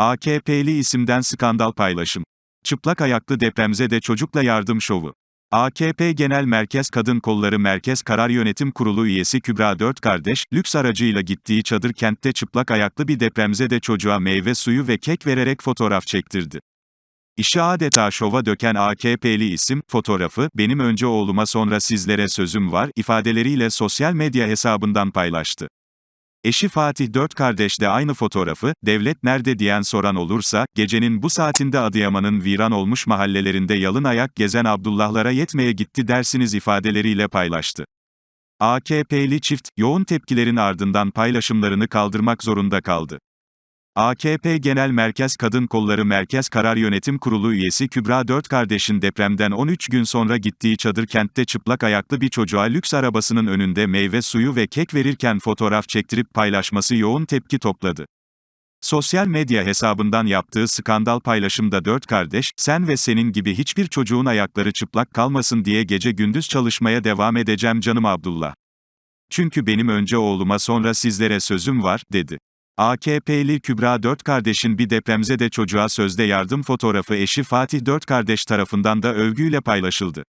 AKP'li isimden skandal paylaşım. Çıplak ayaklı depremzede çocukla yardım şovu. AKP Genel Merkez Kadın Kolları Merkez Karar Yönetim Kurulu üyesi Kübra Dört Kardeş, lüks aracıyla gittiği çadır kentte çıplak ayaklı bir depremzede çocuğa meyve suyu ve kek vererek fotoğraf çektirdi. İşi adeta şova döken AKP'li isim, fotoğrafı, benim önce oğluma sonra sizlere sözüm var, ifadeleriyle sosyal medya hesabından paylaştı. Eşi Fatih dört kardeş de aynı fotoğrafı, devlet nerede diyen soran olursa, gecenin bu saatinde Adıyaman'ın viran olmuş mahallelerinde yalın ayak gezen Abdullahlara yetmeye gitti dersiniz ifadeleriyle paylaştı. AKP'li çift, yoğun tepkilerin ardından paylaşımlarını kaldırmak zorunda kaldı. AKP Genel Merkez Kadın Kolları Merkez Karar Yönetim Kurulu üyesi Kübra Dört Kardeş'in depremden 13 gün sonra gittiği çadır kentte çıplak ayaklı bir çocuğa lüks arabasının önünde meyve suyu ve kek verirken fotoğraf çektirip paylaşması yoğun tepki topladı. Sosyal medya hesabından yaptığı skandal paylaşımda dört kardeş, sen ve senin gibi hiçbir çocuğun ayakları çıplak kalmasın diye gece gündüz çalışmaya devam edeceğim canım Abdullah. Çünkü benim önce oğluma sonra sizlere sözüm var, dedi. AKP'li Kübra Dört Kardeş'in bir depremzede çocuğa sözde yardım fotoğrafı eşi Fatih Dört Kardeş tarafından da övgüyle paylaşıldı.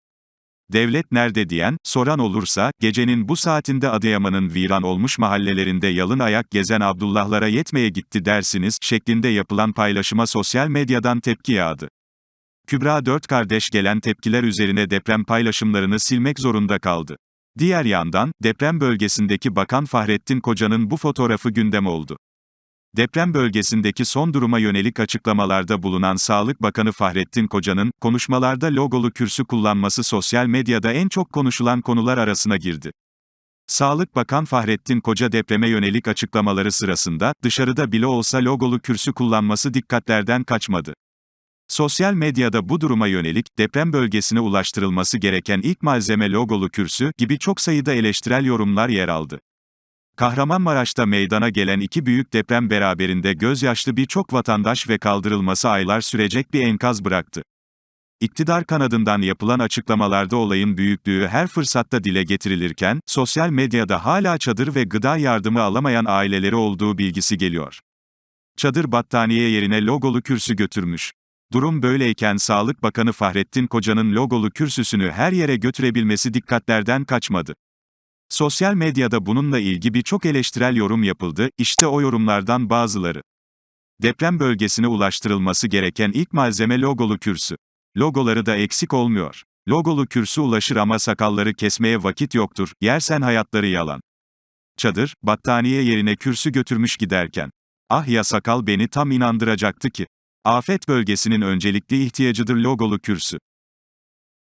Devlet nerede diyen, soran olursa, gecenin bu saatinde Adıyaman'ın viran olmuş mahallelerinde yalın ayak gezen Abdullahlara yetmeye gitti dersiniz, şeklinde yapılan paylaşıma sosyal medyadan tepki yağdı. Kübra Dört Kardeş gelen tepkiler üzerine deprem paylaşımlarını silmek zorunda kaldı. Diğer yandan, deprem bölgesindeki Bakan Fahrettin Koca'nın bu fotoğrafı gündem oldu. Deprem bölgesindeki son duruma yönelik açıklamalarda bulunan Sağlık Bakanı Fahrettin Koca'nın, konuşmalarda logolu kürsü kullanması sosyal medyada en çok konuşulan konular arasına girdi. Sağlık Bakan Fahrettin Koca depreme yönelik açıklamaları sırasında, dışarıda bile olsa logolu kürsü kullanması dikkatlerden kaçmadı. Sosyal medyada bu duruma yönelik, deprem bölgesine ulaştırılması gereken ilk malzeme logolu kürsü gibi çok sayıda eleştirel yorumlar yer aldı. Kahramanmaraş'ta meydana gelen iki büyük deprem beraberinde gözyaşlı birçok vatandaş ve kaldırılması aylar sürecek bir enkaz bıraktı. İktidar kanadından yapılan açıklamalarda olayın büyüklüğü her fırsatta dile getirilirken, sosyal medyada hala çadır ve gıda yardımı alamayan aileleri olduğu bilgisi geliyor. Çadır battaniye yerine logolu kürsü götürmüş. Durum böyleyken Sağlık Bakanı Fahrettin Koca'nın logolu kürsüsünü her yere götürebilmesi dikkatlerden kaçmadı. Sosyal medyada bununla ilgili birçok eleştirel yorum yapıldı, işte o yorumlardan bazıları. Deprem bölgesine ulaştırılması gereken ilk malzeme logolu kürsü. Logoları da eksik olmuyor. Logolu kürsü ulaşır ama sakalları kesmeye vakit yoktur, yersen hayatları yalan. Çadır, battaniye yerine kürsü götürmüş giderken. Ah ya sakal beni tam inandıracaktı ki. Afet bölgesinin öncelikli ihtiyacıdır logolu kürsü.